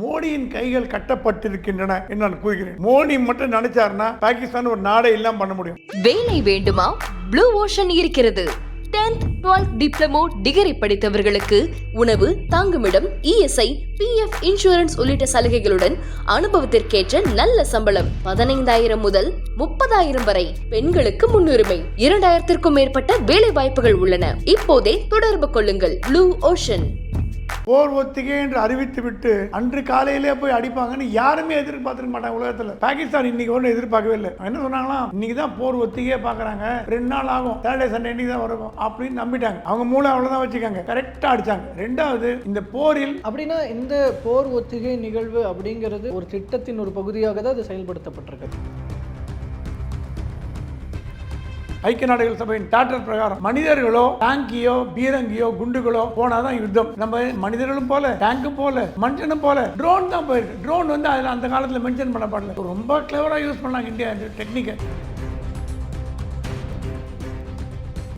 மோடியின் கைகள் கட்டப்பட்டிருக்கின்றன என்று நான் கூறுகிறேன். மோடி மட்டும் நினைச்சாருன்னா பாகிஸ்தான் ஒரு நாடே இல்லாம பண்ண முடியும். வேலை வேண்டுமா? ப்ளூ ஓஷன் இருக்கிறது. 10th 12th டிப்ளமோ டிகிரி படித்தவர்களுக்கு உணவு தாங்குமிடம் இஎஸ்ஐ பிஎஃப் இன்சூரன்ஸ் உள்ளிட்ட சலுகைகளுடன் அனுபவத்திற்கேற்ற நல்ல சம்பளம் பதினைந்தாயிரம் முதல் முப்பதாயிரம் வரை பெண்களுக்கு முன்னுரிமை. இரண்டாயிரத்திற்கும் மேற்பட்ட வேலை வாய்ப்புகள் உள்ளன. இப்போதே தொடர்பு கொள்ளுங்கள். ப்ளூ ஓஷன் போர் ஒத்திகை என்று அறிவித்து விட்டு அன்று காலையிலே போய் அடிப்பாங்கன்னு யாருமே எதிர்பார்த்திருக்க மாட்டாங்க உலகத்துல. பாகிஸ்தான் இன்னைக்கு ஒன்றும் எதிர்பார்க்கவே இல்லை. என்ன சொன்னாங்களா இன்னைக்கு தான் போர் ஒத்திகையே பார்க்குறாங்க. ரெண்டு நாள் ஆகும். சாட்டர்டே சண்டே இன்னைக்கு தான் வரும். அப்படின்னு நம்பிட்டாங்க. அவங்க மூளை அவ்வளவுதான் வச்சுக்காங்க. கரெக்டா அடிச்சாங்க. ரெண்டாவது இந்த போரில் அப்படின்னா இந்த போர் ஒத்திகை நிகழ்வு அப்படிங்கிறது ஒரு திட்டத்தின் ஒரு பகுதியாக தான் அது செயல்படுத்தப்பட்டிருக்கு. ஐக்கிய நாடுகள் சபையின் சார்ட்டர் பிரகாரம் மனிதர்களோ டாங்கியோ பீரங்கியோ குண்டுகளோ போனாதான் யுத்தம். நம்ம மனிதர்களும் போல டேங்கும் போல மனுஷனும் போல. ட்ரோன் தான் போயிருக்கு. ட்ரோன் வந்து அதில் அந்த காலத்தில் மென்ஷன் பண்ணப்படல. ரொம்ப கிளவராக யூஸ் பண்ணாங்க இந்தியா டெக்னிக்கை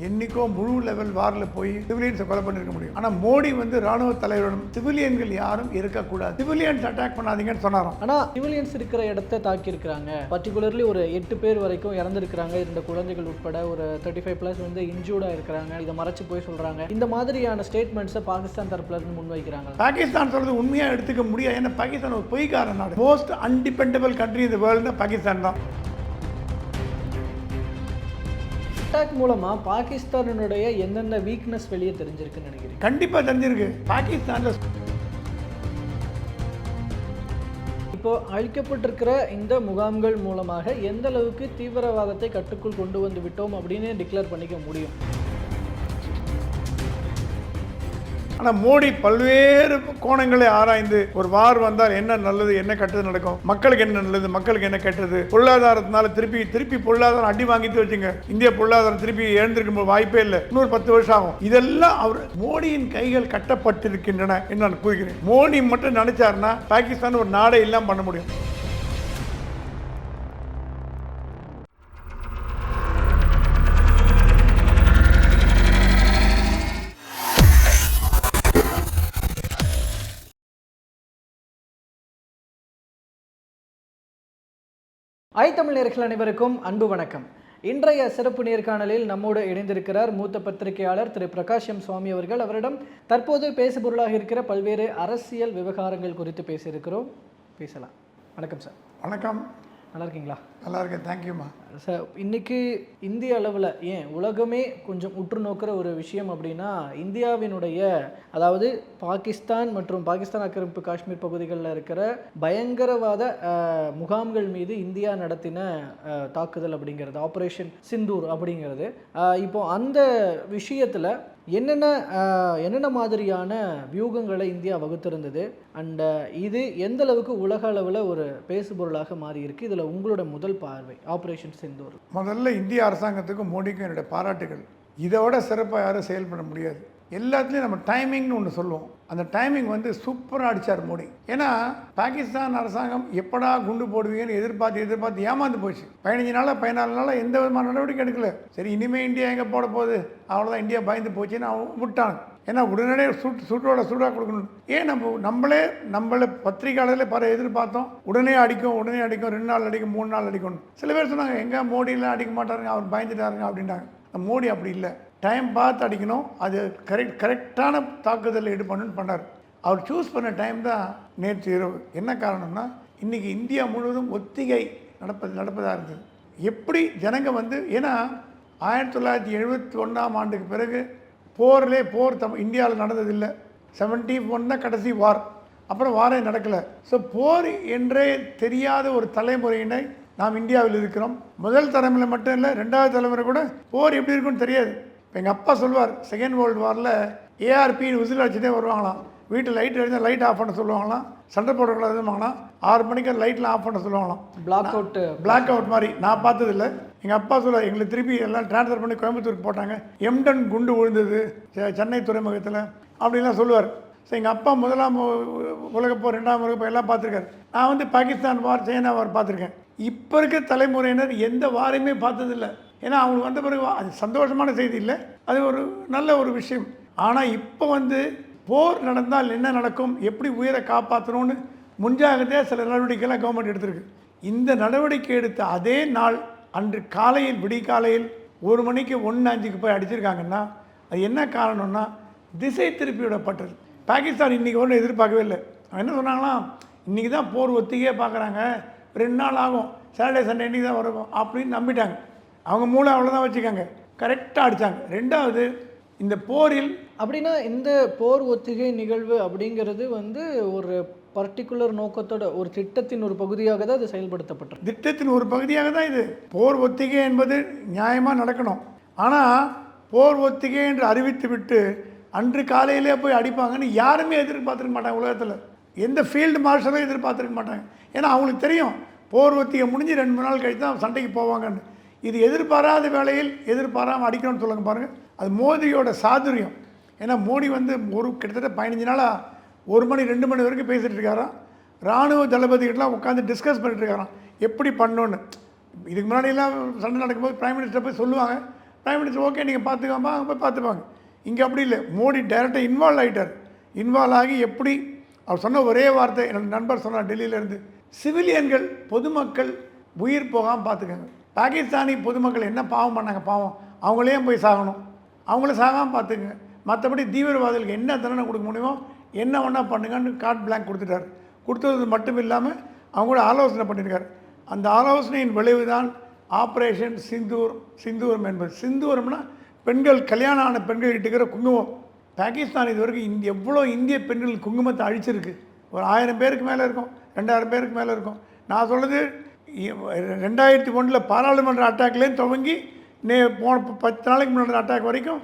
என்னைக்கோ முழு லெவல் வாரில் போய் சிவிலியன்ஸை கொலை பண்ணிருக்க முடியும். ஆனால் மோடி வந்து ராணுவ தலைவரிடம் சிவிலியன்கள் யாரும் இருக்கக்கூடாது. சிவிலியன்ஸ் அட்டாக் பண்ணாதீங்கன்னு சொன்னாராம். ஆனா சிவிலியன்ஸ் இருக்கிற இடத்த தாக்கி இருக்கிறாங்க பர்டிகுலர்லி ஒரு எட்டு பேர் வரைக்கும் இறந்திருக்கிறாங்க. இரண்டு குழந்தைகள் உட்பட ஒரு தேர்ட்டி ஃபைவ் பிளஸ் வந்து இன்ஜூர்டா இருக்கிறாங்க. இதை மறைச்சு போய் சொல்றாங்க. இந்த மாதிரியான ஸ்டேட்மெண்ட்ஸை பாகிஸ்தான் தரப்புல இருந்து முன்வைக்கிறாங்க. பாகிஸ்தான் சொல்றது உண்மையா எடுத்துக்க முடியாது. ஏன்னா பாகிஸ்தான் ஒரு பொய்க்கார நாடு. மோஸ்ட் அன்டிபெண்டபிள் கண்ட்ரி இந்த வேர்ல்டு பாகிஸ்தான் தான். அட்டாக் மூலமா பாகிஸ்தானுடைய எந்தெந்த வீக்னஸ் வெளியே தெரிஞ்சிருக்குன்னு நினைக்கிறீங்க? கண்டிப்பா தெரிஞ்சிருக்கு. பாகிஸ்தான்ல இப்போ அழிக்கப்பட்டிருக்கிற இந்த முகாம்கள் மூலமாக எந்த அளவுக்கு தீவிரவாதத்தை கட்டுக்குள் கொண்டு வந்து விட்டோம் அப்படின்னு டிக்ளேர் பண்ணிக்க முடியும்? ஆனால் மோடி பல்வேறு கோணங்களை ஆராய்ந்து ஒரு வார் வந்தால் என்ன நல்லது என்ன கெட்டது நடக்கும்? மக்களுக்கு என்ன நல்லது மக்களுக்கு என்ன கெட்டது? பொருளாதாரத்தினால திருப்பி திருப்பி பொருளாதாரம் அடி வாங்கிட்டு வச்சுங்க. இந்திய பொருளாதாரம் திருப்பி எழுந்திருக்கும் வாய்ப்பே இல்லை. இன்னொரு பத்து வருஷம் ஆகும். இதெல்லாம் அவர் மோடியின் கைகள் கட்டப்பட்டிருக்கின்றன என்று நான் கூறுகிறேன். மோடி மட்டும் நினைச்சாருன்னா பாகிஸ்தான் ஒரு நாடே இல்லாமல் பண்ண முடியும். ஐ தமிழ் அனைவருக்கும் அன்பு வணக்கம். இன்றைய சிறப்பு நேர்காணலில் நம்மோடு இணைந்திருக்கிறார் மூத்த பத்திரிகையாளர் திரு பிரகாஷம் சுவாமி அவர்கள். அவரிடம் தற்போது பேசுபொருளாக இருக்கிற பல்வேறு அரசியல் விவகாரங்கள் குறித்து பேசியிருக்கிறோம். பேசலாம். வணக்கம் சார். வணக்கம். நல்லா இருக்கீங்களா நல்லா இருக்கேன் தேங்க்யூம்மா சார் இன்னைக்கு இந்திய அளவில் ஏன் உலகமே கொஞ்சம் உற்று நோக்கிற ஒரு விஷயம் அப்படின்னா இந்தியாவினுடைய அதாவது பாகிஸ்தான் மற்றும் பாகிஸ்தான் ஆக்கிரமிப்பு காஷ்மீர் பகுதிகளில் இருக்கிற பயங்கரவாத முகாம்கள் மீது இந்தியா நடத்தின தாக்குதல் அப்படிங்கிறது ஆப்ரேஷன் சிந்தூர் அப்படிங்கிறது. இப்போ அந்த விஷயத்தில் என்னென்ன என்னென்ன மாதிரியான வியூகங்களை இந்தியா வகுத்திருந்தது? அண்ட் இது எந்த அளவுக்கு உலக அளவில் ஒரு பேசுபொருளாக மாறியிருக்கு? இதில் உங்களோட முதல் பார்வை ஆப்ரேஷன் சிந்தூர் முதல்ல இந்திய அரசாங்கத்துக்கும் மோடிக்கும் என்னுடைய பாராட்டுகள். இதோட சிறப்பாக யாரும் செயல்பட முடியாது. எல்லாத்துலேயும் நம்ம டைமிங்னு ஒன்று சொல்லுவோம். அந்த டைமிங் வந்து சூப்பராக அடித்தார் மோடி. ஏன்னா பாகிஸ்தான் அரசாங்கம் எப்படா குண்டு போடுவீங்கன்னு எதிர்பார்த்து எதிர்பார்த்து ஏமாந்து போச்சு. பதினஞ்சு நாளாக பதினாலு நாளாக எந்த விதமான நடவடிக்கை எடுக்கல. சரி இனிமேல் இந்தியா எங்கே போட போகுது? அவ்வளோதான் இந்தியா பயந்து போச்சுன்னு அவன் விட்டாங்க ஏன்னா உடனடியே சுட்டு சுட்டோட சூடாக கொடுக்கணும். ஏன் நம்ம நம்மளே நம்மளை பத்திரிகையாளர்களே பல எதிர்பார்த்தோம். உடனே அடிக்கும் உடனே அடிக்கும் ரெண்டு நாள் அடிக்கும் மூணு நாள் அடிக்கணும் சில பேர் சொன்னாங்க எங்கே மோடியெலாம் அடிக்க மாட்டாருங்க அவர் பயந்துட்டாருங்க அப்படின்ட்டாங்க மோடி அப்படி இல்லை. டைம் பார்த்து அடிக்கணும். அது கரெக்ட் கரெக்டான தாக்குதலில் ஈடுபடணும்னு பண்ணார். அவர் சூஸ் பண்ண டைம் தான் நேற்று இரவு. என்ன காரணம்னா இன்றைக்கி இந்தியா முழுவதும் ஒத்திகை நடப்பது நடப்பதாக இருந்தது. எப்படி ஜனங்க வந்து ஏன்னா ஆயிரத்தி தொள்ளாயிரத்தி எழுபத்தி ஒன்றாம் ஆண்டுக்கு பிறகு போர்லே போர் தம் இந்தியாவில் நடந்ததில்லை. செவன்டி ஒன் தான் கடைசி வார். அப்புறம் வாரே நடக்கலை. ஸோ போர் என்றே தெரியாத ஒரு தலைமுறையினை நாம் இந்தியாவில் இருக்கிறோம். முதல் தலைமுறை மட்டும் இல்லை ரெண்டாவது தலைமுறை கூட போர் எப்படி இருக்குன்னு தெரியாது. இப்போ எங்கள் அப்பா சொல்லுவார் செகண்ட் வேர்ல்டு வாரில் ஏஆர்பின்னு விசில் அடிச்சுட்டே வருவாங்களாம். வீட்டில் லைட் அடிச்சா லைட் ஆஃப் பண்ண சொல்லுவாங்களாம். சண்டை போடக்கூடாதுமாங்களாம் ஆறு மணிக்கு லைட்லாம் ஆஃப் பண்ண சொல்லுவாங்களாம். பிளாக் அவுட் பிளாக் அவுட் மாதிரி. நான் பார்த்ததில்ல. எங்கள் அப்பா சொல்ல எங்களை திருப்பி எல்லாம் ட்ரான்ஸ்ஃபர் பண்ணி கோயம்புத்தூருக்கு போட்டாங்க. எம்டன் குண்டு விழுந்தது சென்னை துறைமுகத்தில். அப்படின்லாம் சொல்லுவார். ஸோ எங்கள் அப்பா முதலாம் உ- உலகப் போர் ரெண்டாம் உலகப் போர் எல்லாம் பார்த்துருக்காரு. நான் வந்து பாகிஸ்தான் வார் சைனா வார் பார்த்துருக்கேன். இப்போ இருக்க தலைமுறையினர் எந்த வாரையுமே பார்த்ததில்ல. ஏன்னா அவங்களுக்கு வந்த பிறகு அது சந்தோஷமான செய்தி இல்லை. அது ஒரு நல்ல ஒரு விஷயம். ஆனால் இப்போ வந்து போர் நடந்தால் என்ன நடக்கும்? எப்படி உயிரை காப்பாற்றணும்னு முன்ஜாகிரதையாக சில நடவடிக்கைலாம் கவர்மெண்ட் எடுத்திருக்கு. இந்த நடவடிக்கை எடுத்த அதே நாள் அன்று காலையில் விடிகாலையில் ஒரு மணிக்கு ஒன்று அஞ்சுக்கு போய் அடிச்சிருக்காங்கன்னா அது என்ன காரணம்னா திசை திருப்பி விடப்பட்டது. பாகிஸ்தான் இன்றைக்கி ஒன்றும் எதிர்பார்க்கவே இல்லை. அவன் என்ன சொன்னாங்களாம் இன்றைக்கி தான் போர் ஒத்திகையே பார்க்குறாங்க. ரெண்டு நாள் ஆகும். சாட்டர்டே சண்டே இன்றைக்கி தான் வரும் அப்படின்னு நம்பிட்டாங்க. அவங்க மூளை அவ்வளோதான் வச்சுக்காங்க. கரெக்டாக அடித்தாங்க ரெண்டாவது இந்த போரில் அப்படின்னா இந்த போர் ஒத்திகை நிகழ்வு அப்படிங்கிறது வந்து ஒரு பர்டிகுலர் நோக்கத்தோட ஒரு திட்டத்தின் ஒரு பகுதியாக தான் அது செயல்படுத்தப்பட்டிருக்கு. திட்டத்தின் ஒரு பகுதியாக தான் இது. போர் ஒத்திகை என்பது நியாயமாக நடக்கணும். ஆனால் போர் ஒத்திகை என்று அறிவித்து விட்டு அன்று காலையிலே போய் அடிப்பாங்கன்னு யாருமே எதிர்பார்த்துருக்க மாட்டாங்க உலகத்தில். எந்த ஃபீல்டு மார்ஷலும் எதிர்பார்த்துருக்க மாட்டாங்க. ஏன்னா அவங்களுக்கு தெரியும் போர் ஒத்திகை முடிஞ்சு ரெண்டு மூணு நாள் கழித்து தான் சண்டைக்கு போவாங்கன்னு. இது எதிர்பாராத வேளையில் எதிர்பாராமல் அடிக்கணும்னு சொல்லுங்க பாருங்கள் அது மோதியோட சாதுரியம். ஏன்னா மோடி வந்து ஒரு கிட்டத்தட்ட பதினஞ்சு நாளாக ஒரு மணி ரெண்டு மணி வரைக்கும் பேசிகிட்டு இருக்காராம். ராணுவ தளபதிகிட்டலாம் உட்காந்து டிஸ்கஸ் பண்ணிட்டு இருக்காராம். எப்படி பண்ணோன்னு இதுக்கு முன்னாடியெல்லாம் சண்டை நடக்கும்போது ப்ரைம் மினிஸ்டர் போய் சொல்லுவாங்க. ப்ரைம் மினிஸ்டர் ஓகே நீங்கள் பார்த்துக்காமா அவங்க போய் பார்த்துப்பாங்க. இங்கே அப்படி இல்லை. மோடி டைரெக்டாக இன்வால்வ் ஆகிட்டார் இன்வால்வ் ஆகி எப்படி அவர் சொன்ன ஒரே வார்த்தை என்னோட நண்பர் சொன்னார் டெல்லியிலேருந்து சிவிலியன்கள் பொதுமக்கள் உயிர் போகாமல் பார்த்துக்கோங்க. பாகிஸ்தானி பொதுமக்கள் என்ன பாவம் பண்ணாங்க பாவம்? அவங்களே போய் சாகணும். அவங்கள சாகாமல் பார்த்துக்குங்க மற்றபடி தீவிரவாதிகளுக்கு என்ன தண்டனை கொடுக்க முடியுமோ என்ன ஒன்றா பண்ணுங்கன்னு கார்ட் பிளாங்க் கொடுத்துட்டார். கொடுத்தது மட்டும் இல்லாமல் அவங்க கூட ஆலோசனை பண்ணியிருக்காரு அந்த ஆலோசனையின் விளைவு தான் ஆப்ரேஷன் சிந்தூர் சிந்தூரம் என்பது. சிந்தூரம்னா பெண்கள் கல்யாணம் ஆன பெண்கள் இட்டுக்கிற குங்குமம். பாகிஸ்தான் இது வரைக்கும் இந்திய எவ்வளோ இந்திய பெண்கள் குங்குமத்தை அழிச்சிருக்கு. ஒரு ஆயிரம் பேருக்கு மேலே இருக்கும் ரெண்டாயிரம் பேருக்கு மேலே இருக்கும். நான் சொல்கிறது ரெண்டாயிரத்தி ஒன்றில் பாராளுமன்ற அட்டாக்லேருந்து துவங்கி நே போன ப- பத்து நாளைக்கு முன்னாடி அட்டாக் வரைக்கும்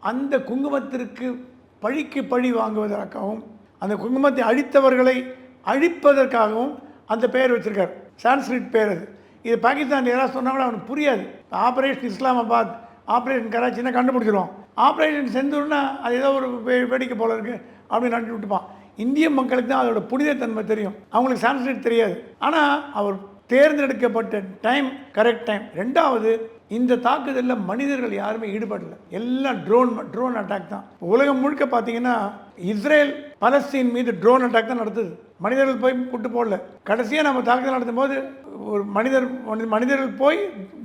அந்த குங்குமத்திற்கு பழிக்கு பழி வாங்குவதற்காகவும் அந்த குங்குமத்தை அழித்தவர்களை அழிப்பதற்காகவும் அந்த பெயர் வச்சுருக்கார். சான்ஸ்கிரிட் பேர் அது. இது பாகிஸ்தான் யாராவது சொன்னால் கூட அவனுக்கு புரியாது. ஆப்ரேஷன் இஸ்லாமாபாத் ஆப்ரேஷன் கராச்சின்னா கண்டுபிடிச்சிருவான். ஆப்ரேஷன் செந்தூர்னா அது ஏதோ ஒரு வே- வேடிக்கை போல இருக்குது அப்படின்னு நினச்சி விட்டுப்பான். இந்திய மக்களுக்கு தான் அதோட புனிதத்தன்மை தெரியும். அவங்களுக்கு சான்ஸ்கிரிட் தெரியாது. ஆனால் அவர் தேர்ந்தெடுக்கப்பட்ட டைம் கரெக்ட் டைம் ரெண்டாவது இந்த தாக்குதலில் மனிதர்கள் யாருமே ஈடுபடல. எல்லாம் ட்ரோன் ட்ரோன் அட்டாக் தான். உலகம் முழுக்க பார்த்தீங்கன்னா இஸ்ரேல் பலஸ்தீன் மீது ட்ரோன் அட்டாக் தான் நடத்துது. மனிதர்கள் போய் கூட்டு போடல. கடைசியாக நம்ம தாக்குதல் நடத்தும் போது ஒரு மனிதர் மனிதர்கள் போய்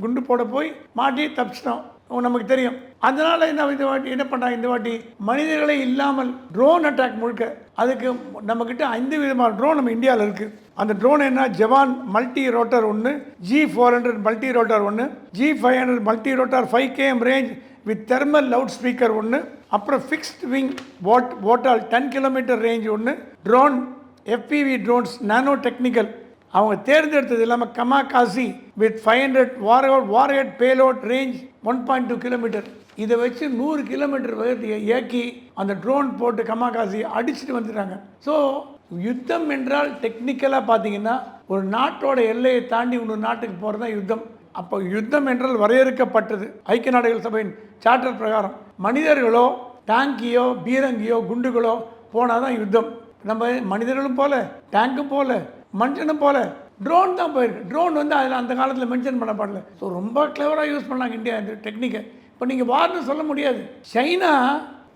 குண்டு போட போய் மாட்டி தப்பிச்சிட்டோம். நமக்கு தெரியும். அதனால என்ன இந்த வாட்டி என்ன பண்ணுறாங்க இந்த வாட்டி மனிதர்களே இல்லாமல் ட்ரோன் அட்டாக் முழுக்க அதுக்கு நம்மக்கிட்ட ஐந்து விதமான ட்ரோன் நம்ம இந்தியாவில் இருக்குது அந்த ட்ரோன் என்ன? ஜவான் மல்டி ரோட்டர் ஒன்று G four hundred multi rotor ஒன்று G five hundred multi rotor five KM range with thermal loud speaker ஒன்று அப்புறம் ஃபிக்ஸ்ட் விங் வாட் வாட்டால் டென் கிலோமீட்டர் ரேஞ்ச் ஒன்று drone FPV drones nano technical அவங்க தேர்ந்தெடுத்தது இல்லாமல் kamikaze with five hundred war warhead payload range one point two kilometre இதை வச்சு நூறு கிலோமீட்டர் வேகத்தை இயக்கி அந்த ட்ரோன் போட்டு கமாகாசி அடிச்சுட்டு வந்துட்டாங்க ஸோ யுத்தம் என்றால் டெக்னிக்கலாக பார்த்தீங்கன்னா ஒரு நாட்டோட எல்லையை தாண்டி இன்னொரு நாட்டுக்கு போகிறது தான் யுத்தம். அப்போ யுத்தம் என்றால் வரையறுக்கப்பட்டது. ஐக்கிய நாடுகள் சபையின் சார்ட்டர் பிரகாரம். மனிதர்களோ டேங்கியோ பீரங்கியோ குண்டுகளோ போனால் தான் யுத்தம். நம்ம மனிதர்களும் போல டேங்க்கும் போல மனுஷனும் போல. ட்ரோன் தான் போயிருக்கு. ட்ரோன் வந்து அதில் அந்த காலத்தில் மென்ஷன் பண்ணப்படல. ஸோ ரொம்ப கிளவராக யூஸ் பண்ணாங்க இந்தியா இந்த டெக்னிக்கை இப்போ நீங்கள் வார்னு சொல்ல முடியாது. சைனா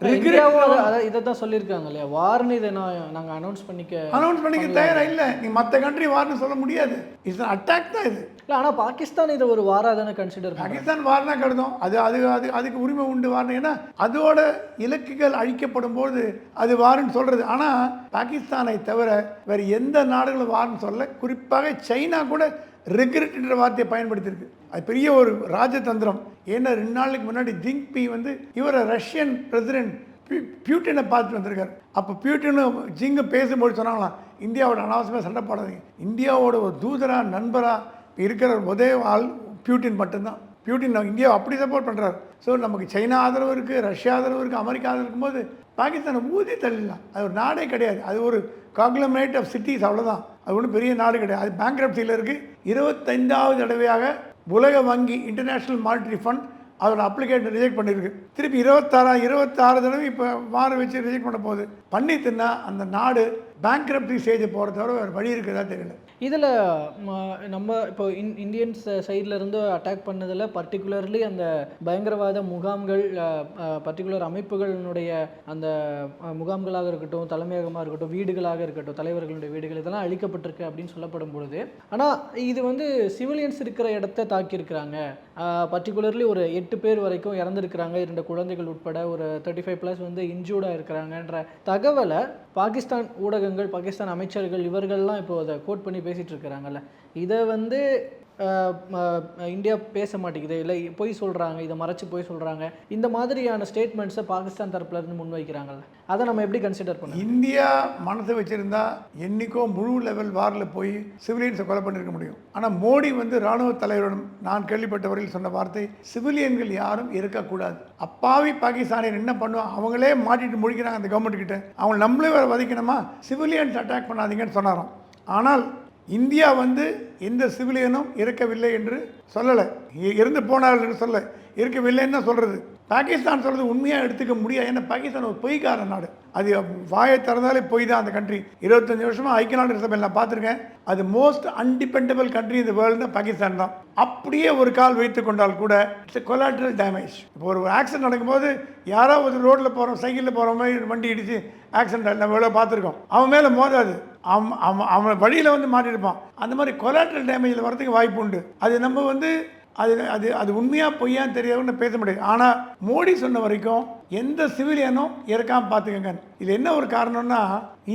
இதை தான் சொல்லியிருக்காங்க இல்லையா? வார்னு இதை நான் நாங்கள் அனௌன்ஸ் பண்ணிக்க அனௌன்ஸ் பண்ணிக்க தயாரா இல்லை. நீ மற்ற கண்ட்ரி வார்னு சொல்ல முடியாது. இட்ஸ் அட்டாக் தான் இது. இல்லை ஆனால் பாகிஸ்தான் இதை ஒரு வாரா தானே கன்சிடர் பாகிஸ்தான் வார்னா கருதும். அது அது அது அதுக்கு உரிமை உண்டு வார்னு ஏன்னா அதோட இலக்குகள் அழிக்கப்படும் போது அது வாருன்னு சொல்றது. ஆனால் பாகிஸ்தானை தவிர வேறு எந்த நாடுகளும் வார்னு சொல்ல குறிப்பாக சைனா கூட ரெக்ரெட்ன்ற வார்த்தையை பயன்படுத்தியிருக்கு. அது பெரிய ஒரு ராஜதந்திரம். ஏன்னா ரெண்டு நாளைக்கு முன்னாடி ஜிங்பி வந்து இவரை ரஷ்யன் பிரசிடென்ட் பியூட்டினை பார்த்துட்டு வந்திருக்காரு. அப்போ பியூட்டினும் ஜிங்கு பேசும்போது சொன்னாங்களாம் இந்தியாவோட அனாவசியமாக சண்டை போடாதீங்க. இந்தியாவோட ஒரு தூதராக நண்பராக இருக்கிற ஒரே ஆள் பியூட்டின் மட்டும்தான். பியூட்டின் நம்ம இந்தியாவை அப்படி சப்போர்ட் பண்ணுறாரு ஸோ நமக்கு சைனா ஆதரவு இருக்குது ரஷ்யா ஆதரவு இருக்குது அமெரிக்கா ஆதரவு இருக்கும்போது பாகிஸ்தானை ஊதி தள்ளிடலாம் அது ஒரு நாடே கிடையாது. அது ஒரு காக்லமேட் ஆஃப் சிட்டிஸ் அவ்வளோதான் அது ஒன்றும் பெரிய நாடு கிடையாது. அது பேங்க்ரப்சியில் இருக்குது இருபத்தைந்தாவது தடவையாக உலக வங்கி இன்டர்நேஷ்னல் மானிட்டரி ஃபண்ட் அதோட அப்ளிகேஷன் ரிஜெக்ட் பண்ணியிருக்கு. திருப்பி இருபத்தாறா இருபத்தாறு தடவை இப்போ மாற வச்சு ரிஜெக்ட் பண்ண போகுது. பண்ணிட்டுன்னா அந்த நாடு பேங்க்ரப்டி ஸ்டேஜ் போகிற தவிர வேறு வழி இருக்கிறதா தெரியல. இதில் நம்ம இப்போ இன் இந்தியன்ஸ் சைட்லேருந்து அட்டாக் பண்ணதில் பர்டிகுலர்லி அந்த பயங்கரவாத முகாம்கள் பர்டிகுலர் அமைப்புகளினுடைய அந்த முகாம்களாக இருக்கட்டும் தலைமையகமாக இருக்கட்டும் வீடுகளாக இருக்கட்டும் தலைவர்களுடைய வீடுகள் இதெல்லாம் அழிக்கப்பட்டிருக்கு அப்படின்னு சொல்லப்படும் பொழுது ஆனால் இது வந்து சிவிலியன்ஸ் இருக்கிற இடத்த தாக்கியிருக்கிறாங்க. பர்டிகுலர்லி ஒரு எட்டு பேர் வரைக்கும் இறந்துருக்கிறாங்க. இரண்டு குழந்தைகள் உட்பட ஒரு தேர்ட்டி ஃபைவ் ப்ளஸ் வந்து இன்ஜூர்டாக இருக்கிறாங்கன்ற தகவலை பாகிஸ்தான் ஊடகங்கள் பாகிஸ்தான் அமைச்சர்கள் இவர்கள்லாம் இப்போ அதை கோட் பண்ணி பேசிகிட்டு இருக்கிறாங்கல்ல. இதை வந்து இந்தியா பேச மாட்டேங்குது. இல்லை பொய் சொல்கிறாங்க இதை மறைச்சு பொய் சொல்கிறாங்க இந்த மாதிரியான ஸ்டேட்மெண்ட்ஸை பாகிஸ்தான் தரப்புலேருந்து முன்வைக்கிறாங்கல்ல. அதை நம்ம எப்படி கன்சிடர் பண்ணோம் இந்தியா மனசு வச்சுருந்தா என்னைக்கோ முழு லெவல் வாரில் போய் சிவிலியன்ஸை கொலை பண்ணிருக்க முடியும். ஆனால் மோடி வந்து ராணுவ தலைவரிடம் நான் கேள்விப்பட்ட வரையில் சொன்ன வார்த்தை சிவிலியன்கள் யாரும் இருக்கக்கூடாது. அப்பாவி பாகிஸ்தானியர் என்ன பண்ணுவோம் அவங்களே மாட்டிட்டு முழிக்கிறாங்க அந்த கவர்மெண்ட் கிட்ட. அவங்க நம்மளே வர வதைக்கணுமா? சிவிலியன்ஸ் அட்டாக் பண்ணாதீங்கன்னு சொன்னாராம். ஆனால் இந்தியா வந்து எந்த சிவிலியனும் இருக்கவில்லை என்று சொல்லலை. இருந்து போனார்கள் என்று சொல்ல இருக்கவில்லைன்னு தான் சொல்கிறது பாகிஸ்தான் சொல்கிறது உண்மையாக எடுத்துக்க முடியாது ஏன்னா பாகிஸ்தான் ஒரு பொய்க்கார நாடு. அது வாயை திறந்தாலே பொய் தான் அந்த கண்ட்ரி இருபத்தஞ்சு வருஷமாக ஐக்கிய நாடு சபையில் நான் பார்த்துருக்கேன். அது மோஸ்ட் அன்டிபெண்டபிள் கண்ட்ரி இந்த வேர்ல்டு பாகிஸ்தான் தான். அப்படியே ஒரு கால் வைத்து கொண்டால் கூட இட்ஸ் கொலாட்ரல் டேமேஜ் இப்போ ஒரு ஆக்சிடென்ட் நடக்கும்போது யாரோ ஒரு ரோட்டில் போகிறோம் சைக்கிளில் போகிற மாதிரி வண்டி இடிச்சு ஆக்சிடென்ட் நம்ம எவ்வளோ பார்த்துருக்கோம். அவன் மேலே மோதாது. அவன் அவன் அவன் வழியில் வந்து மாட்டிருப்பான் அந்த மாதிரி கொலாட்ரல் டேமேஜில் வரதுக்கு வாய்ப்பு உண்டு. அது நம்ம வந்து அது அது அது உண்மையாக பொய்யான்னு தெரியாதுன்னு பேச முடியாது. ஆனால் மோடி சொன்ன வரைக்கும் எந்த சிவிலியனும் இறக்காம பார்த்துக்கங்க. இது என்ன ஒரு காரணம்னா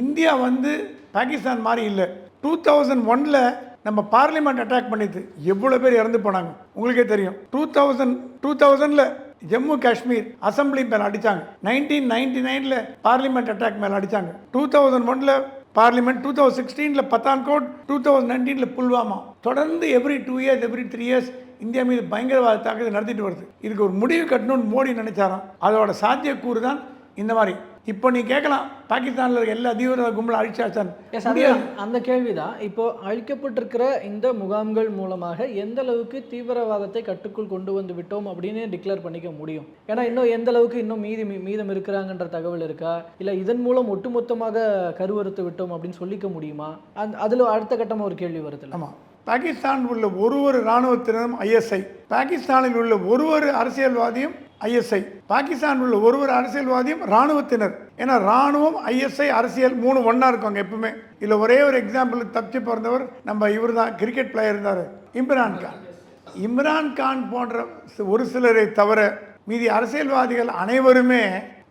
இந்தியா வந்து பாகிஸ்தான் மாதிரி இல்லை. டூ தௌசண்ட் ஒனில் நம்ம பார்லிமெண்ட் அட்டாக் பண்ணிது. எவ்வளோ பேர் இறந்து போனாங்க? உங்களுக்கே தெரியும். டூ தௌசண்ட் டூ தௌசண்டில் ஜம்மு காஷ்மீர் அசம்பிளி மேலே அடித்தாங்க நைன்டீன் நைன்டி நைனில் பார்லிமெண்ட் அட்டாக் மேலே அடித்தாங்க டூ தௌசண்ட் ஒனில் பார்லிமெண்ட் டூ தௌசண்ட் சிக்ஸ்டீனில் பத்தான்கோட் டூ தௌசண்ட் நைன்டீனில் புல்வாமா. தொடர்ந்து every two years every three years India மீது பயங்கரவாத தாக்குதல் நடத்திட்டு வருது. இதுக்கு ஒரு முடிவு கட்டணும்னு மோடி நினைச்சாராம். அதோட சாத்தியக்கூறு தான் இந்த மாதிரி இப்போ நீ கேட்கலாம் பாகிஸ்தானில் இருக்க எல்லா தீவிரவாத கும்பலும் அழிச்சாச்சான் அந்த கேள்விதான். இப்போ அழிக்கப்பட்டிருக்கிற இந்த முகாம்கள் மூலமாக எந்த அளவுக்கு தீவிரவாதத்தை கட்டுக்குள் கொண்டு வந்து விட்டோம் அப்படின்னு டிக்ளேர் பண்ணிக்க முடியும். ஏன்னா இன்னும் எந்த அளவுக்கு இன்னும் மீதி மீதம் இருக்கிறாங்கன்ற தகவல் இருக்கா? இல்லை இதன் மூலம் ஒட்டுமொத்தமாக கருவறுத்து விட்டோம் அப்படின்னு சொல்லிக்க முடியுமா? அந்த அதில் அடுத்த கட்டமாக ஒரு கேள்வி வருதுல்ல. ஆமாம் பாகிஸ்தான் உள்ள ஒரு ஒரு இராணுவத்தினரும் ஐஎஸ்ஐ பாகிஸ்தானில் உள்ள ஒரு ஒரு அரசியல்வாதியும் ஐஎஸ்ஐ பாகிஸ்தான் உள்ள ஒருவர் அரசியல்வாதியும் இராணுவத்தினர். ஏன்னா இராணுவம் ஐஎஸ்ஐ அரசியல் மூணு ஒன்றா இருக்கும் எப்பவுமே. இதில் ஒரே ஒரு எக்ஸாம்பிள் தப்பிச்சு பிறந்தவர் நம்ம இவர் தான் கிரிக்கெட் பிளேயர் இருந்தார். இம்ரான் கான். இம்ரான் கான் போன்ற ஒரு சிலரை தவிர மீதி அரசியல்வாதிகள் அனைவருமே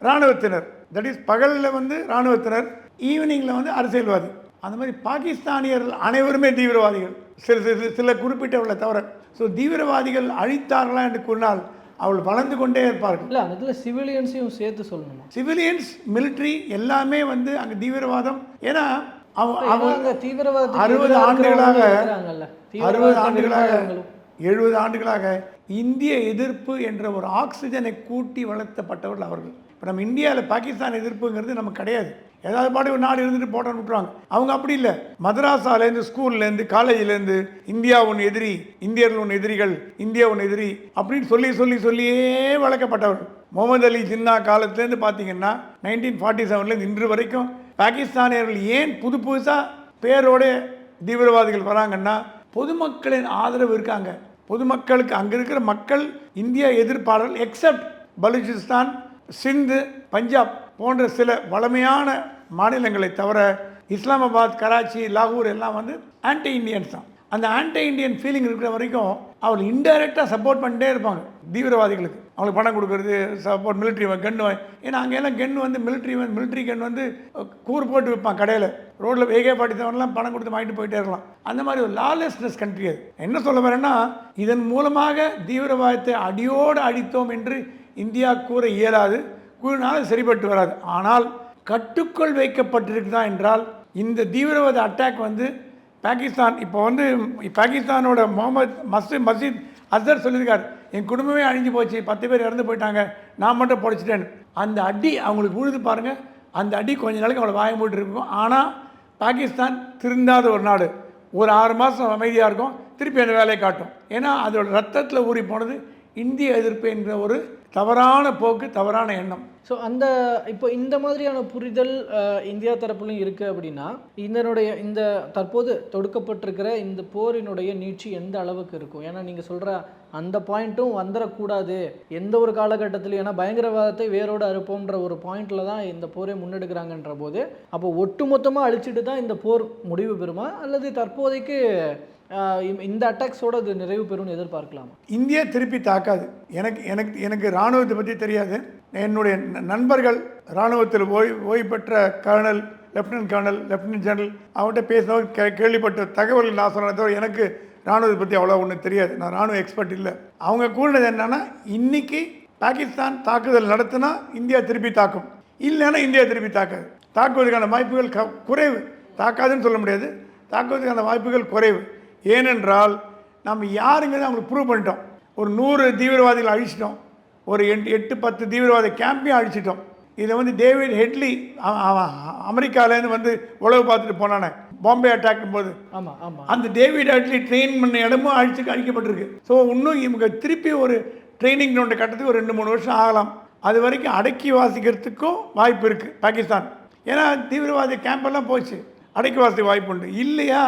இராணுவத்தினர். தட் இஸ் பகலில் வந்து இராணுவத்தினர் ஈவினிங்கில் வந்து அரசியல்வாதி. அந்த மாதிரி பாகிஸ்தானியர்கள் அனைவருமே தீவிரவாதிகள். சில சில சில குறிப்பிட்டவர்களை தவிர. ஸோ தீவிரவாதிகள் அழித்தார்களா என்று கூறினால் அவள் வளர்ந்து கொண்டே இருப்பார்கள் இல்லை அந்த இடத்துல சிவிலியன்ஸையும் சேர்த்து சொல்லணுமா சிவிலியன்ஸ் military எல்லாமே வந்து அங்கே தீவிரவாதம் ஏன்னா அவ- ஏன்னா அவங்க தீவிரவாதத்துக்கு அறுபது ஆண்டுகளாக. அறுபது ஆண்டுகளாக. எழுபது ஆண்டுகளாக இந்திய எதிர்ப்பு என்ற ஒரு ஆக்சிஜனை கூட்டி வளர்த்தப்பட்டவர்கள் அவர்கள் இப்போ நம்ம இந்தியாவில் பாகிஸ்தான் எதிர்ப்புங்கிறது நமக்கு கிடையாது ஏதாவது பாட்டு ஒரு நாடு இருந்துட்டு போட்டோன்னு விட்டுறாங்க அவங்க அப்படி இல்லை. மதராசாலேருந்து ஸ்கூல்லேருந்து காலேஜ்லேருந்து இந்தியா உன் எதிரி இந்தியர்கள் உன் எதிரிகள் இந்தியா உன் எதிரி அப்படின்னு சொல்லி சொல்லி சொல்லியே வளர்க்கப்பட்டவர்கள் முகமது அலி ஜின்னா காலத்துலேருந்து பார்த்தீங்கன்னா நைன்டீன் ஃபார்ட்டி செவன்லேருந்து இன்று வரைக்கும் பாகிஸ்தானியர்கள் ஏன் புது புதுசாக பேரோட தீவிரவாதிகள் வராங்கன்னா பொதுமக்களின் ஆதரவு இருக்காங்க. பொதுமக்களுக்கு அங்கே இருக்கிற மக்கள் இந்தியா எதிர்ப்பாளர்கள் எக்ஸப்ட் பலூச்சிஸ்தான் சிந்து பஞ்சாப் போன்ற சில வளமையான மாநிலங்களை தவிர இஸ்லாமாபாத் கராச்சி லாகூர் எல்லாம் வந்து ஆன்டி இந்தியன்ஸ் தான். அந்த ஆன்டி இந்தியன் ஃபீலிங் இருக்கிற வரைக்கும் அவர் இன்டைரக்டாக சப்போர்ட் பண்ணிட்டே இருப்பாங்க தீவிரவாதிகளுக்கு. அவங்களுக்கு பணம் கொடுக்கறது சப்போர்ட் மிலிட்ரி கன்று ஏன்னா அங்கே எல்லாம் வந்து மிலிட்ரி வந்து மிலிட்ரி கன் வந்து கூறு போட்டு விற்பான் கடையில். ரோட்டில் ஏகே பாட்டித்தவன்லாம் பணம் கொடுத்து வாங்கிட்டு போயிட்டே இருக்கலாம். அந்த மாதிரி ஒரு லாலெஸ்னஸ் கண்ட்ரி அது. என்ன சொல்ல வரேன்னா இதன் மூலமாக தீவிரவாதத்தை அடியோடு அடித்தோம் என்று இந்தியா கூற இயலாது கூறினாலும் சரிப்பட்டு வராது. ஆனால் கட்டுக்குள் வைக்கப்பட்டிருக்குதா என்றால் இந்த தீவிரவாத அட்டாக் வந்து பாகிஸ்தான் இப்போ வந்து பாகிஸ்தானோட முகமது மசூத் மசீத் அசர் சொல்லியிருக்கார் என் குடும்பமே அழிஞ்சு போச்சு பத்து பேர் இறந்து போயிட்டாங்க நான் மட்டும் பொழைச்சிட்டேன் அந்த அடி அவங்களுக்கு உழுது பாருங்கள் அந்த அடி கொஞ்ச நாளைக்கு அவளை வாய மூட்டு இருக்கும். ஆனால் பாகிஸ்தான் திருந்தாத ஒரு நாடு. ஒரு ஆறு மாதம் அமைதியாக இருக்கும் திருப்பி அந்த வேலையை காட்டும். ஏன்னா அதோட ரத்தத்தில் ஊறி போனது இந்திய எதிர்ப்பு என்ற ஒரு தவறான போக்கு தவறான எண்ணம். ஸோ அந்த இப்போ இந்த மாதிரியான புரிதல் இந்தியா தரப்புலையும் இருக்குது அப்படின்னா இதனுடைய இந்த தற்போது தொடுக்கப்பட்டிருக்கிற இந்த போரினுடைய நீட்சி எந்த அளவுக்கு இருக்கும்? ஏன்னா நீங்கள் சொல்கிற அந்த பாயிண்ட்டும் வந்துடக்கூடாது எந்த ஒரு காலகட்டத்திலையும் ஏன்னா பயங்கரவாதத்தை வேரோடு அறுப்போம்ன்ற ஒரு பாயிண்ட்டில் தான் இந்த போரை முன்னெடுக்கிறாங்கன்ற போது அப்போ ஒட்டுமொத்தமாக அழிச்சிட்டு தான் இந்த போர் முடிவு பெறுமா? அல்லது தற்போதைக்கு இந்த- அட்டாக்ஸோட அது நிறைவு பெறும்னு எதிர்பார்க்கலாமா? இந்தியா திருப்பி தாக்காது. எனக்கு எனக்கு எனக்கு இராணுவத்தை பற்றி தெரியாது. என்னுடைய ந- நண்பர்கள் இராணுவத்தில் ஓய்வு ஓய்வு பெற்ற colonel lieutenant colonel lieutenant general அவங்கள்ட்ட பேசினவங்க கே கேள்விப்பட்ட தகவல் நான் சொன்னதை தவிர எனக்கு ராணுவத்தை பற்றி அவ்வளோ ஒன்றும் தெரியாது. நான் ராணுவ எக்ஸ்பர்ட் இல்லை. அவங்க கூறினது என்னென்னா இன்றைக்கி பாகிஸ்தான் தாக்குதல் நடத்தினா இந்தியா திருப்பி தாக்கும். இல்லைன்னா இந்தியா திருப்பி தாக்காது. தாக்குவதற்கான வாய்ப்புகள் க குறைவு. தாக்காதுன்னு சொல்ல முடியாது. தாக்குவதற்கான வாய்ப்புகள் குறைவு. ஏனென்றால் நம்ம யாருங்கிறத அவங்களுக்கு ப்ரூவ் பண்ணிட்டோம். ஒரு நூறு தீவிரவாதிகளை அழிச்சிட்டோம். ஒரு எட்டு எட்டு பத்து தீவிரவாத கேம்பையும் அழிச்சிட்டோம். இதை வந்து டேவிட் ஹெட்லி அமெரிக்காவிலேருந்து வந்து உளவு பார்த்துட்டு போனானே. பாம்பே அட்டாக்கும் போது ஆமாம் ஆமாம் அந்த டேவிட் ஹெட்லி ட்ரெயின் பண்ண இடமும் அழிச்சு அழிக்கப்பட்டிருக்கு. ஸோ இன்னும் இவங்க திருப்பி ஒரு ட்ரைனிங் ஒன்று கட்டத்துக்கு ஒரு ரெண்டு மூணு வருஷம் ஆகலாம். அது வரைக்கும் அடக்கி வாசிக்கிறதுக்கும் வாய்ப்பு இருக்குது பாகிஸ்தான். ஏன்னா தீவிரவாதி கேம்பெல்லாம் போச்சு. அடக்கி வாசிக்க வாய்ப்பு உண்டு. இல்லையா?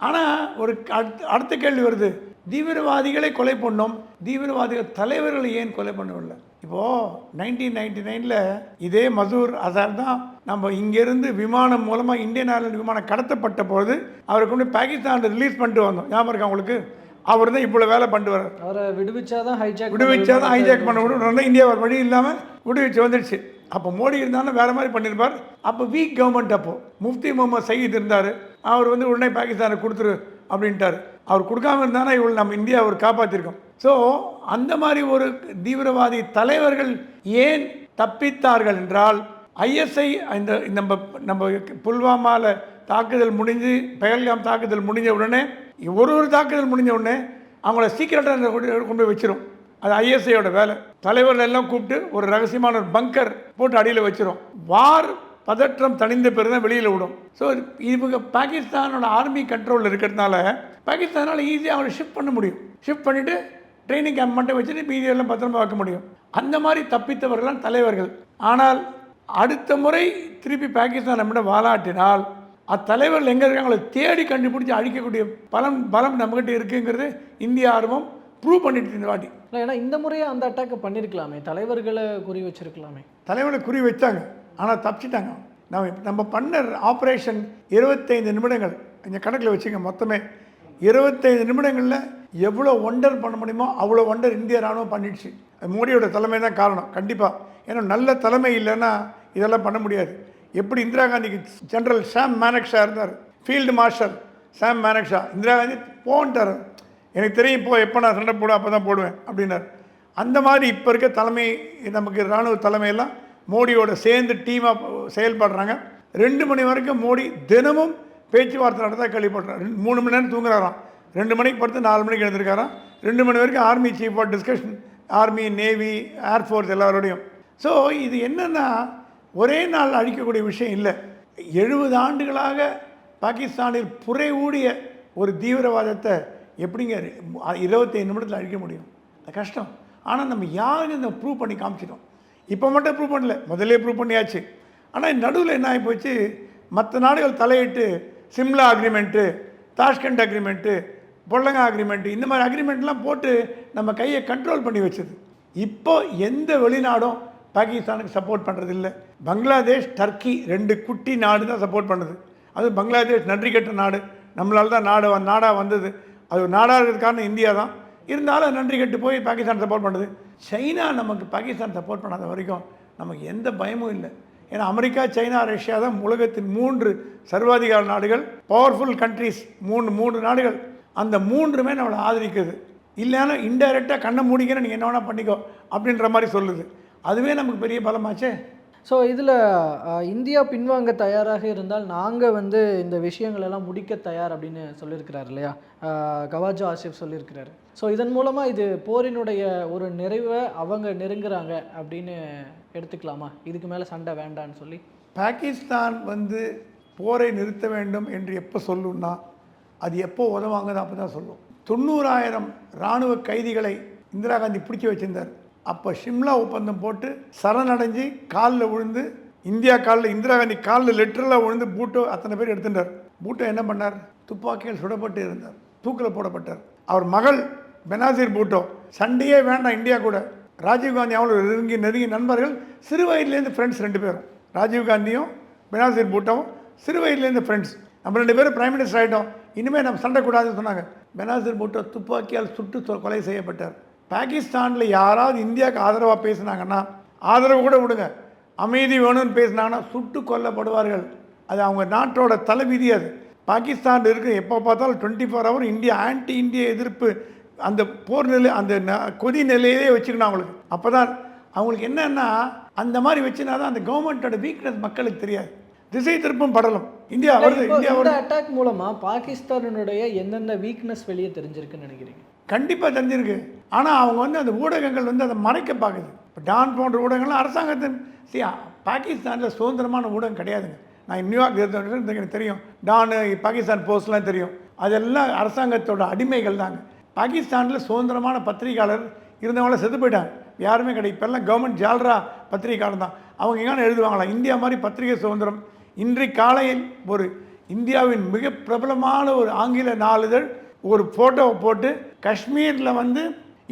ஆனால் ஒரு அடுத்த அடுத்த கேள்வி வருது. தீவிரவாதிகளை கொலை பண்ணோம். தீவிரவாதிகள் தலைவர்களை ஏன் கொலை பண்ணவில்லை இப்போது நைன்டீன் நைன்டி நைனில் இதே மசூர் அசார் தான் நம்ம இங்கேருந்து விமானம் மூலமாக இந்தியன் ஏர்லைன் விமானம் கடத்தப்பட்ட போது அவரை கொண்டு பாகிஸ்தான் ரிலீஸ் பண்ணிட்டு வந்தோம். ஞாபகம் இருக்கா உங்களுக்கு? அவர் தான் இவ்வளோ வேலை பண்ணிட்டு வர்றார் அவரை விடுவிச்சாதான் ஹைஜாக் விடுவிச்சா தான் ஹைஜாக் பண்ண விடும் இந்தியா ஒரு வழி இல்லாமல் விடுவிச்சு வந்துடுச்சு. அப்போ மோடி இருந்தாலும் வேறு மாதிரி பண்ணியிருப்பார் அப்போ வீக் கவர்மெண்ட் அப்போது முஃப்தி முகமது சயீத் இருந்தார். அவர் வந்து உடனே பாகிஸ்தானை கொடுத்துரு அப்படின்ட்டார். அவர் கொடுக்காம இருந்தானா இவள் நம்ம இந்தியா அவர் காப்பாற்றிருக்கோம் ஸோ அந்த மாதிரி ஒரு தீவிரவாதி தலைவர்கள் ஏன் தப்பித்தார்கள் என்றால் ஐஎஸ்ஐ இந்த நம்ம நம்ம புல்வாமாவில் தாக்குதல் முடிஞ்சு பெயல்காம் தாக்குதல் முடிஞ்ச உடனே ஒரு ஒரு தாக்குதல் முடிஞ்ச உடனே அவங்கள சீக்கிரட்டாக கொண்டு போய் வச்சிரும். அது ஐஎஸ்ஐயோட வேலை. தலைவர்கள் எல்லாம் கூப்பிட்டு ஒரு ரகசியமான ஒரு பங்கர் போட்டு அடியில் வச்சிரும். வார் பதற்றம் தணிந்த பிறகு தான் வெளியில் விடும். ஸோ இவங்க பாகிஸ்தானோட ஆர்மி கண்ட்ரோலில் இருக்கிறதுனால பாகிஸ்தானால் ஈஸியாக அவரை ஷிஃப்ட் பண்ண முடியும். ஷிஃப்ட் பண்ணிவிட்டு ட்ரைனிங் கேம்ப் மட்டும் வச்சுட்டு மீதியெல்லாம் பத்திரமா வைக்க முடியும். அந்த மாதிரி தப்பித்தவர்கள் தலைவர்கள். ஆனால் அடுத்த முறை திருப்பி பாகிஸ்தான் நம்மிடம் வாலாட்டினால் அத்தலைவர்கள் எங்கே இருக்காங்களோ தேடி கண்டுபிடிச்சி அழிக்கக்கூடிய பலம் பலம் நம்மகிட்ட இருக்குங்கிறது இந்திய ஆர்வம் ப்ரூவ் பண்ணிட்டு இந்த வாட்டி. ஏன்னா இந்த முறையே அந்த அட்டாக்கை பண்ணியிருக்கலாமே தலைவர்களை குறி வச்சிருக்கலாமே. தலைவனை குறி வச்சாங்க. ஆனால் தப்பிச்சிட்டாங்க. நம்ம நம்ம பண்ண ஆப்ரேஷன் இருபத்தைந்து நிமிடங்கள் இந்த கணக்கில் வச்சுங்க மொத்தமே. இருபத்தைந்து நிமிடங்களில் எவ்வளோ ஒண்டர் பண்ண முடியுமோ அவ்வளோ ஒண்டர் இந்திய ராணுவம் பண்ணிடுச்சு. அது மோடியோட தலைமை தான் காரணம் கண்டிப்பாக ஏன்னா நல்ல தலைமை இல்லைன்னா இதெல்லாம் பண்ண முடியாது. எப்படி இந்திரா காந்திக்கு ஜெனரல் சாம் மேனக்ஷா இருந்தார் ஃபீல்டு மார்ஷல் சாம் மேனக்ஷா இந்திரா காந்தி போன்ட்டார். எனக்கு தெரியும் இப்போ எப்போ நான் சண்டை போடுவேன் அப்போ தான் போடுவேன் அப்படின்னார். அந்த மாதிரி இப்போ இருக்க தலைமை நமக்கு இராணுவ தலைமையெல்லாம் மோடியோட சேர்ந்து டீமாக செயல்படுறாங்க. ரெண்டு மணி வரைக்கும் மோடி தினமும் பேச்சுவார்த்தை நடத்தா கேள்விப்படுறார் ரெண்டு மூணு மணி நேரம் தூங்குறாராம். ரெண்டு மணிக்கு படுத்து நாலு மணிக்கு எழுந்திருக்காராம். ரெண்டு மணி வரைக்கும் army சீஃபாக discussion army navy air force எல்லாரோடையும். ஸோ இது என்னென்னா ஒரே நாள் அழிக்கக்கூடிய விஷயம் இல்லை. எழுபது ஆண்டுகளாக பாகிஸ்தானில் புரை ஊடிய ஒரு தீவிரவாதத்தை எப்படிங்க இருபத்தைந்து நிமிடத்தில் அழிக்க முடியும். அது கஷ்டம். ஆனால் நம்ம யாருன்னு இந்த ப்ரூவ் பண்ணி காமிச்சிட்டோம். இப்போ மட்டும் ப்ரூவ் பண்ணல. முதல்ல ப்ரூவ் பண்ணியாச்சு. ஆனால் நடுவில் என்ன ஆகி போச்சு மற்ற நாடுகள் தலையிட்டு சிம்லா அக்ரிமெண்ட்டு தாஷ்கண்ட் அக்ரிமெண்ட்டு பொல்லங்கா அக்ரிமெண்ட்டு இந்த மாதிரி அக்ரிமெண்ட்லாம் போட்டு நம்ம கையை கண்ட்ரோல் பண்ணி வச்சது. இப்போ எந்த வெளிநாடும் பாகிஸ்தானுக்கு சப்போர்ட் பண்ணுறது இல்லை பங்களாதேஷ் டர்க்கி ரெண்டு குட்டி நாடு தான் சப்போர்ட் பண்ணுது. அது பங்களாதேஷ் நன்றி கட்ட நாடு. நம்மளால தான் நாடு நாடாக வந்தது. அது ஒரு நாடாக இருக்கிறது காரணம் இந்தியா தான். இருந்தாலும் நன்றி கெட்டு போய் பாகிஸ்தான் சப்போர்ட் பண்ணுது சைனா நமக்கு பாகிஸ்தான் சப்போர்ட் பண்ணாத வரைக்கும் நமக்கு எந்த பயமும் இல்லை. ஏன்னா அமெரிக்கா சைனா ரஷ்யா தான் உலகத்தின் மூன்று சர்வாதிகார நாடுகள் பவர்ஃபுல் கண்ட்ரீஸ் மூணு மூன்று நாடுகள். அந்த மூன்றுமே நம்மளை ஆதரிக்குது. இல்லைன்னா இன்டைரக்டாக கண்ணை மூடிக்கிற நீங்கள் என்ன வேணால் பண்ணிக்கோ அப்படின்ற மாதிரி சொல்லுது. அதுவே நமக்கு பெரிய பலமாச்சே. ஸோ இதில் இந்தியா பின்வாங்க தயாராக இருந்தால் நாங்கள் வந்து இந்த விஷயங்களெல்லாம் முடிக்க தயார் அப்படின்னு சொல்லியிருக்கிறார் இல்லையா? கவாஜா ஆசிப் சொல்லியிருக்கிறாரு. ஸோ இதன் மூலமாக இது போரினுடைய ஒரு நிறைவை அவங்க நெருங்குறாங்க அப்படின்னு எடுத்துக்கலாமா? இதுக்கு மேலே சண்டை வேண்டான்னு சொல்லி. பாகிஸ்தான் வந்து போரை நிறுத்த வேண்டும் என்று எப்போ சொல்லும்னா அது எப்போ உதவாங்க அப்போ தான் சொல்லும். தொண்ணூறாயிரம் இராணுவ கைதிகளை இந்திரா காந்தி பிடிச்சி வச்சிருந்தார். அப்போ ஷிம்லா ஒப்பந்தம் போட்டு சரணடைஞ்சு காலில் விழுந்து இந்தியா காலில் இந்திரா காந்தி காலில் லெட்டரில் விழுந்து பூட்டோ அத்தனை பேர் எடுத்துட்டார். பூட்டோ என்ன பண்ணார்? துப்பாக்கியில் சுடப்பட்டு இருந்தார். தூக்கில் போடப்பட்டார். அவர் மகள் பெனாசிர் பூட்டோ. சண்டையே வேண்டாம் இந்தியா கூட. ராஜீவ்காந்தி அவங்களோட நெருங்கி நெருங்கிய நண்பர்கள் சிறு வயதுலேருந்து ஃப்ரெண்ட்ஸ் ரெண்டு பேரும். ராஜீவ்காந்தியும் பெனாசிர் பூட்டோவும் சிறு வயதுலேருந்து ஃப்ரெண்ட்ஸ் நம்ம ரெண்டு பேரும் பிரைம் மினிஸ்டர் ஆகிட்டோம் இனிமேல் நம்ம சண்டை கூடாதுன்னு சொன்னாங்க. பெனாசிர் பூட்டோ துப்பாக்கியால் சுட்டு கொலை செய்யப்பட்டார். பாகிஸ்தானில் யாராவது இந்தியாவுக்கு ஆதரவாக பேசுனாங்கன்னா ஆதரவு கூட விடுங்க. அமைதி வேணும்னு பேசுனாங்கன்னா சுட்டு கொல்லப்படுவார்கள். அது அவங்க நாட்டோட தலைவிதி அது. பாகிஸ்தான் இருக்க எப்போ பார்த்தாலும் twenty four hour India anti இந்திய எதிர்ப்பு அந்த போர் நிலை அந்த கொதி நிலையிலே வச்சுக்கணும் அவங்களுக்கு. அப்போ தான் அவங்களுக்கு என்னன்னா அந்த மாதிரி வச்சுனா தான் அந்த கவர்மெண்ட்டோட வீக்னஸ் மக்களுக்கு தெரியாது. திசை திருப்பும் படலம். இந்தியா வருது இந்தியா அட்டாக் மூலமா பாகிஸ்தானுடைய எந்தெந்த வீக்னஸ் வெளியே தெரிஞ்சிருக்குன்னு நினைக்கிறீங்க? கண்டிப்பாக தெரிஞ்சிருக்கு. ஆனால் அவங்க வந்து அந்த ஊடகங்கள் வந்து அதை மறைக்க பார்க்குது. இப்போ டான் போன்ற ஊடகங்கள்லாம் அரசாங்கத்தின் சி பாகிஸ்தானில் சுதந்திரமான ஊடகம் கிடையாதுங்க. நான் நியூயார்க் இருந்தேன் எனக்கு தெரியும். டானு பாகிஸ்தான் போஸ்ட்லாம் தெரியும். அதெல்லாம் அரசாங்கத்தோட அடிமைகள் தாங்க. பாகிஸ்தானில் சுதந்திரமான பத்திரிகையாளர் இருந்தவங்கள செத்து போயிட்டாங்க. யாருமே கிடையாது. இப்போல்லாம் கவர்மெண்ட் ஜால்ரா பத்திரிகையாளர் தான். அவங்க எங்கே எழுதுவாங்களா? இந்தியா மாதிரி பத்திரிகை சுதந்திரம். இன்றைக்கு காலையில் ஒரு இந்தியாவின் மிக பிரபலமான ஒரு ஆங்கில நாளிதழ் ஒரு ஃபோட்டோவை போட்டு காஷ்மீரில் வந்து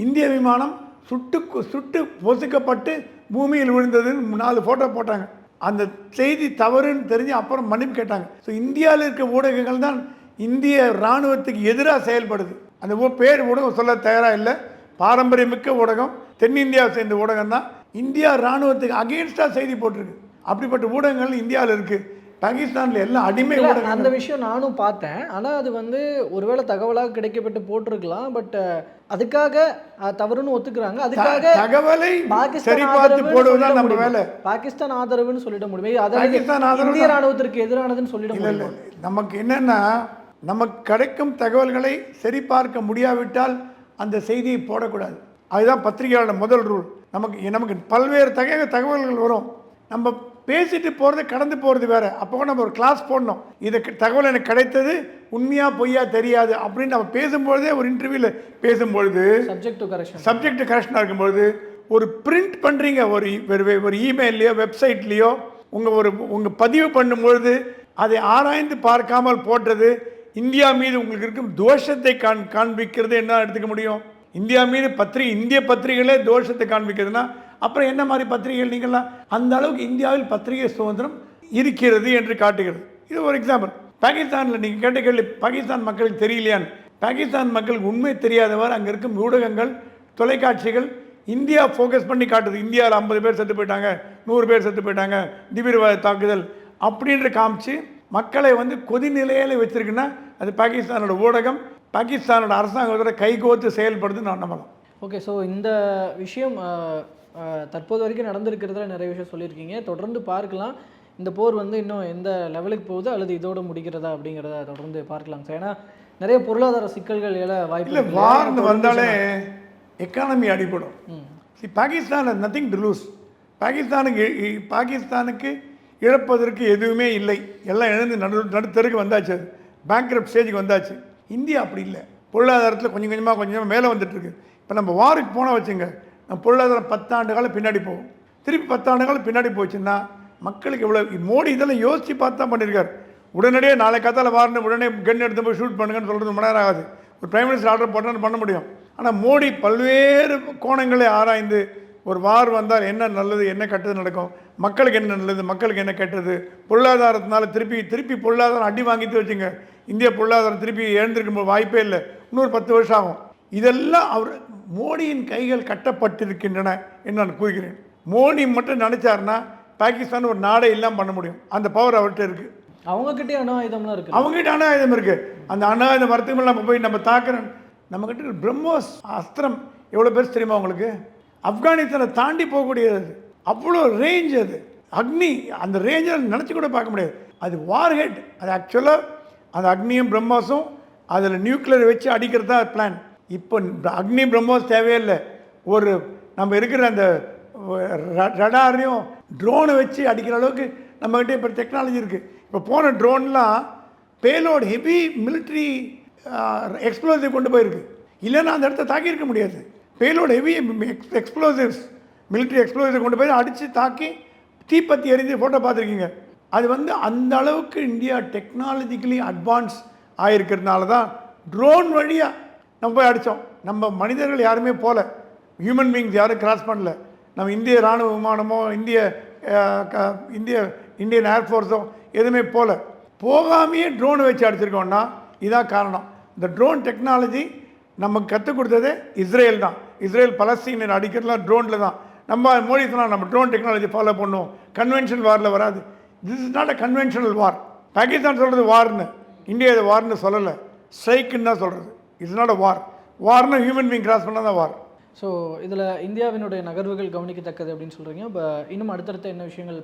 இந்திய விமானம் சுட்டு சுட்டு பொசுக்கப்பட்டு பூமியில் விழுந்ததுன்னு நாலு ஃபோட்டோ போட்டாங்க. அந்த செய்தி தவறுன்னு தெரிஞ்சு அப்புறம் மன்னிப்பு கேட்டாங்க. ஸோ இந்தியாவில் இருக்க ஊடகங்கள் தான் இந்திய இராணுவத்துக்கு எதிராக செயல்படுது. அந்த பேர் ஊடகம் சொல்ல தயாராக இல்லை. பாரம்பரியமிக்க ஊடகம் தென்னிந்தியாவை சேர்ந்த ஊடகம் தான் இந்தியா இராணுவத்துக்கு அகெயின்ஸ்டாக செய்தி போட்டிருக்கு. அப்படிப்பட்ட ஊடகங்கள் இந்தியாவில் இருக்குது பாகிஸ்தானில் எல்லாம் அடிமை அந்த விஷயம் நானும் பார்த்தேன். ஆனா அது வந்து ஒருவேளை தகவலாக கிடைக்கப்பட்டு போட்டிருக்கலாம். பட் அதுக்காக தவறுன்னு ஒத்துக்கிறாங்க. அதுக்காக தகவலை பாகிஸ்தான் சரி பார்த்து போடுவதுதான் நம்ம? வேலை. பாகிஸ்தான் ஆதரவுன்னு சொல்லிட முடியும்? அதாவது இந்திய. ராணுவத்திற்கு எதிரானதுன்னு சொல்லிட முடியும்? நமக்கு என்னன்னா நமக்கு கிடைக்கும் தகவல்களை சரிபார்க்க முடியாவிட்டால் அந்த செய்தியை போடக்கூடாது. அதுதான் பத்திரிகையாளர் முதல் ரூல். நமக்கு நமக்கு பல்வேறு தக தகவல்கள் வரும். நம்ம பேசிட்டு போகிறது கடந்து போகிறது வேற. அப்போ நம்ம ஒரு கிளாஸ் போடணும். இதை தகவல் எனக்கு கிடைத்தது உண்மையா பொய்யா தெரியாது அப்படின்னு நம்ம பேசும்பொழுதே ஒரு இன்டர்வியூவில் பேசும்பொழுது சப்ஜெக்ட் டு கரெக்ஷன் சப்ஜெக்ட் கரெக்ஷனாக இருக்கும்பொழுது ஒரு பிரிண்ட் பண்ணுறீங்க ஒரு ஒரு இமெயிலையோ வெப்சைட்லேயோ உங்கள் ஒரு உங்கள் பதிவு பண்ணும்பொழுது அதை ஆராய்ந்து பார்க்காமல் போட்டது இந்தியா மீது உங்களுக்கு இருக்கும் தோஷத்தை காண் காண்பிக்கிறது என்ன எடுத்துக்க முடியும்? இந்தியா மீது பத்திரிகை இந்திய பத்திரிகைகளே தோஷத்தை காண்பிக்கிறதுனா அப்புறம் என்ன மாதிரி பத்திரிகைகள் நீங்கள்லாம்? அந்த அளவுக்கு இந்தியாவில் பத்திரிகை சுதந்திரம் இருக்கிறது என்று காட்டுகிறது. இது ஒரு எக்ஸாம்பிள் பாகிஸ்தானில் நீங்கள் கேட்ட கேள்வி பாகிஸ்தான் மக்களுக்கு தெரியலையான்னு. பாகிஸ்தான் மக்களுக்கு உண்மை தெரியாதவர் அங்கே இருக்கும் ஊடகங்கள் தொலைக்காட்சிகள் இந்தியா ஃபோக்கஸ் பண்ணி காட்டுது. இந்தியாவில் ஐம்பது பேர் செத்து போயிட்டாங்க நூறு பேர் செத்து போயிட்டாங்க திபீர்வாத தாக்குதல் அப்படின்ற காமிச்சு மக்களை வந்து கொதிநிலையில் வச்சிருக்குன்னா அது பாகிஸ்தானோட ஊடகம் பாகிஸ்தானோட அரசாங்கத்தோட கைகோத்து செயல்படுதுன்னு நான் நம்பலாம். ஓகே ஸோ இந்த விஷயம் தற்போது வரைக்கும் நடந்திருக்கிறதுல நிறைய விஷயம் சொல்லியிருக்கீங்க. தொடர்ந்து பார்க்கலாம். இந்த போர் வந்து இன்னும் எந்த லெவலுக்கு போகுது அல்லது இதோட முடிக்கிறதா அப்படிங்கிறத தொடர்ந்து பார்க்கலாம் சார். ஏன்னா நிறைய பொருளாதார சிக்கல்கள் எழ வாய்ப்பு இல்லை. வார்னு வந்தாலே எக்கானமி அடிபடும். பாகிஸ்தான் நத்திங் டு லூஸ் பாகிஸ்தானுக்கு பாகிஸ்தானுக்கு இழப்பதற்கு எதுவுமே இல்லை. எல்லாம் இழந்து நடு நடுத்தருக்கு வந்தாச்சு. அது பேங்க்ரப்ட் ஸ்டேஜுக்கு வந்தாச்சு. இந்தியா அப்படி இல்லை. பொருளாதாரத்தில் கொஞ்சம் கொஞ்சமாக கொஞ்சம் கொஞ்சமாக மேலே வந்துட்டு இருக்கு. இப்போ நம்ம வாருக்கு போனால் வச்சுங்க பொருளாதாரம் பத்தாண்டு காலம் பின்னாடி போகும். திருப்பி பத்தாண்டு காலம் பின்னாடி போச்சுன்னா மக்களுக்கு இவ்வளோ மோடி இதெல்லாம் யோசித்து பார்த்து தான் பண்ணியிருக்கார் உடனடியே நாளை காத்தால் வாரணும் உடனே கன் எடுத்து போய் ஷூட் பண்ணுங்கன்னு சொல்கிறது ரொம்ப நேரம் ஆகாது. ஒரு பிரைம் மினிஸ்டர் ஆர்டர் போட்டால் பண்ண முடியும். ஆனால் மோடி பல்வேறு கோணங்களை ஆராய்ந்து ஒரு வார் வந்தால் என்ன நல்லது என்ன கெட்டது நடக்கும் மக்களுக்கு என்ன நல்லது மக்களுக்கு என்ன கெட்டது பொருளாதாரத்தினால திருப்பி திருப்பி பொருளாதாரம் அடி வாங்கிட்டு வச்சுங்க. இந்திய பொருளாதாரம் திருப்பி எழுந்திருக்கும் வாய்ப்பே இல்லை. இன்னொரு பத்து வருஷம் ஆகும். இதெல்லாம் அவர் மோடியின் கைகள் கட்டப்பட்டிருக்கின்றன என்று நான் கூறுகிறேன். மோடி மட்டும் நினைச்சாருன்னா பாகிஸ்தான் ஒரு நாடே இல்லாமல் பண்ண முடியும். அந்த பவர் அவர்கிட்ட இருக்குது அவங்க கிட்டே அணு ஆயுதம்லாம் இருக்கு. அவங்ககிட்ட அணு ஆயுதம் இருக்கு. அந்த அணு ஆயுதம் வரத்துக்கு நம்ம போய் நம்ம தாக்குறோம். நம்மக்கிட்ட பிரம்மோஸ் அஸ்திரம் எவ்வளோ பெருசு தெரியுமா உங்களுக்கு? ஆப்கானிஸ்தானை தாண்டி போகக்கூடியது அது. அவ்வளோ ரேஞ்ச் அது. அக்னி அந்த ரேஞ்சில் நினச்சி கூட பார்க்க முடியாது. அது வார்ஹெட் அது ஆக்சுவலாக அந்த அக்னியும் பிரம்மோஸும் அதில் நியூக்ளியர் வச்சு அடிக்கிறது தான் பிளான் இப்போ அக்னி பிரம்மோஸ் தேவையில்லை. ஒரு நம்ம இருக்கிற அந்த ரடாரையும் ட்ரோனை வச்சு அடிக்கிற அளவுக்கு நம்மக்கிட்ட இப்போ டெக்னாலஜி இருக்குது இப்போ போன ட்ரோன்லாம் பேலோட் ஹெவி மிலிட்ரி எக்ஸ்ப்ளோசிவ் கொண்டு போயிருக்கு. இல்லைன்னா அந்த இடத்த தாக்கியிருக்க முடியாது. Payload heavy ex explosives military explosive கொண்டு போய் அடித்து தாக்கி தீப்பத்தி எரிஞ்சு ஃபோட்டோ பார்த்துருக்கீங்க. அது வந்து அந்த அளவுக்கு இந்தியா டெக்னாலஜிக்கலி அட்வான்ஸ் ஆகிருக்கிறதுனால தான் ட்ரோன் வழியாக நம்ம போய் அடித்தோம். நம்ம மனிதர்கள் யாருமே போகல. ஹியூமன் பீங்ஸ் யாரும் கிராஸ் பண்ணல. நம்ம இந்திய ராணுவ விமானமோ இந்திய க- இந்திய இந்தியன் ஏர்ஃபோர்ஸோ எதுவுமே போகல. போகாமையே ட்ரோனை வச்சு அடிச்சிருக்கோம்னா இதான் காரணம். இந்த ட்ரோன் டெக்னாலஜி நமக்கு கற்றுக் கொடுத்ததே இஸ்ரேல் தான். இஸ்ரேல் பலஸ்தீனர் அடிக்கிறதுலாம் ட்ரோனில் தான். நம்ம மோடி சொன்னால் நம்ம ட்ரோன் டெக்னாலஜி ஃபாலோ பண்ணுவோம். கன்வென்ஷனல் வாரில் வராது. This is not a conventional war Pakistan சொல்கிறது வார்னு இந்தியா இது வார்னு சொல்லலை. ஸ்ட்ரைக்குன்னு தான் சொல்கிறது இட்ஸ் நாட் அ வார் வார்னு ஹியூமன் பீங் கிராஸ் பண்ணால் தான் வார் ஸோ இதில் இந்தியாவினுடைய நகர்வுகள் கவனிக்கத்தக்கது அப்படின்னு சொல்கிறீங்க இப்போ இன்னும் அடுத்தடுத்த என்ன விஷயங்கள்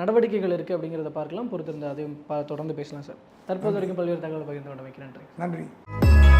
நடவடிக்கைகள் இருக்குது அப்படிங்கிறத பார்க்கலாம். பொறுத்திருந்து அதையும் தொடர்ந்து பேசலாம் சார். தற்போது வரைக்கும் பல்வேறு தகவல் பகிர்ந்து கொண்டு வைக்கிறேன் நன்றி. நன்றி.